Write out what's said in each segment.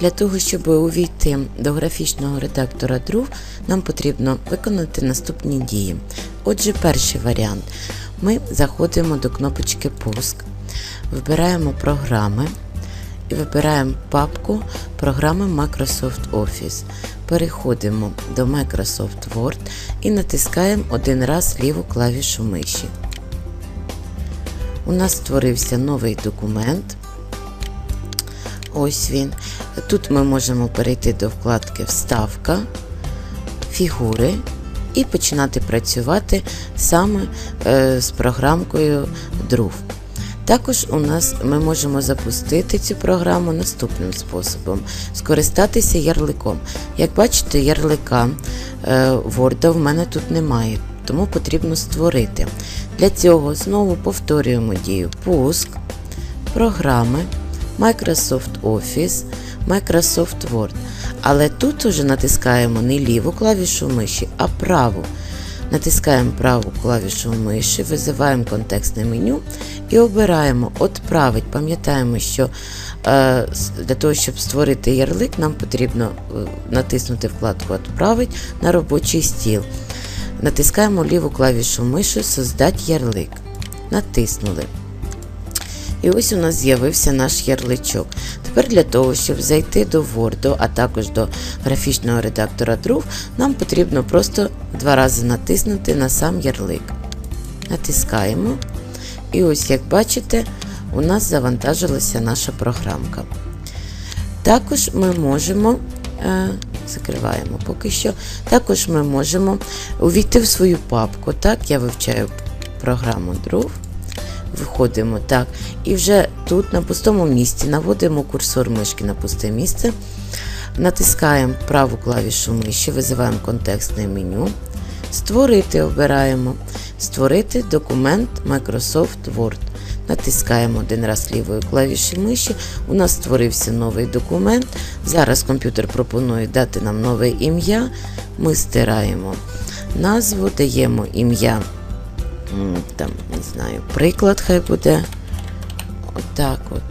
Для того, щоб увійти до графічного редактора Druv, нам потрібно виконати наступні дії. Отже, перший варіант. Ми заходимо до кнопочки Пуск, вибираємо програми і вибираємо папку програми Microsoft Office. Переходимо до Microsoft Word і натискаємо один раз ліву клавішу миші. У нас створився новий документ. Ось він. Тут ми можемо перейти до вкладки Вставка, фігури і починати працювати саме е, з програмкою Druv. Також у нас ми можемо запустити цю програму наступним способом: скористатися ярликом. Як бачите, ярлика е, Word в мене тут немає, тому потрібно створити. Для цього знову повторюємо дію пуск, програми, Microsoft Office, Microsoft Word. Але тут уже натискаємо не ліву клавішу миші, а праву. Натискаємо праву клавішу миші, визиваємо контекстне меню і обираємо Отправить. Пам'ятаємо, що е, для того, щоб створити ярлик, нам потрібно е, натиснути вкладку Отправить на робочий стіл. Натискаємо ліву клавішу миші Создать ярлик. Натиснули. І ось у нас з'явився наш ярличок. Тепер для того, щоб зайти до Word, а також до графічного редактора Druv, нам потрібно просто два рази натиснути на сам ярлик. Натискаємо. І ось, як бачите, у нас завантажилася наша програмка. Також ми можемо, е, закриваємо поки що, також ми можемо увійти в свою папку. Так, я вивчаю програму Druv. Виходимо так. І вже тут на пустому місці наводимо курсор мишки на пусте місце, натискаємо праву клавішу миші, визиваємо контекстне меню. Створити обираємо. Створити документ Microsoft Word. Натискаємо один раз лівою клавіші миші. У нас створився новий документ. Зараз комп'ютер пропонує дати нам нове ім'я. Ми стираємо назву, даємо ім'я там, не знаю, приклад хай буде. Отак от.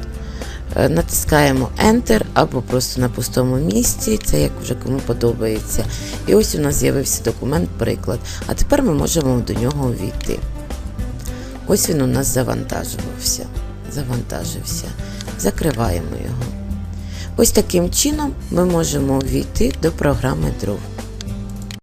Е, Натискаємо Enter або просто на пустому місці, це як вже кому подобається. І ось у нас з'явився документ приклад. А тепер ми можемо до нього увійти. Ось він у нас завантажувався. Завантажився. Закриваємо його. Ось таким чином ми можемо увійти до програми Druv.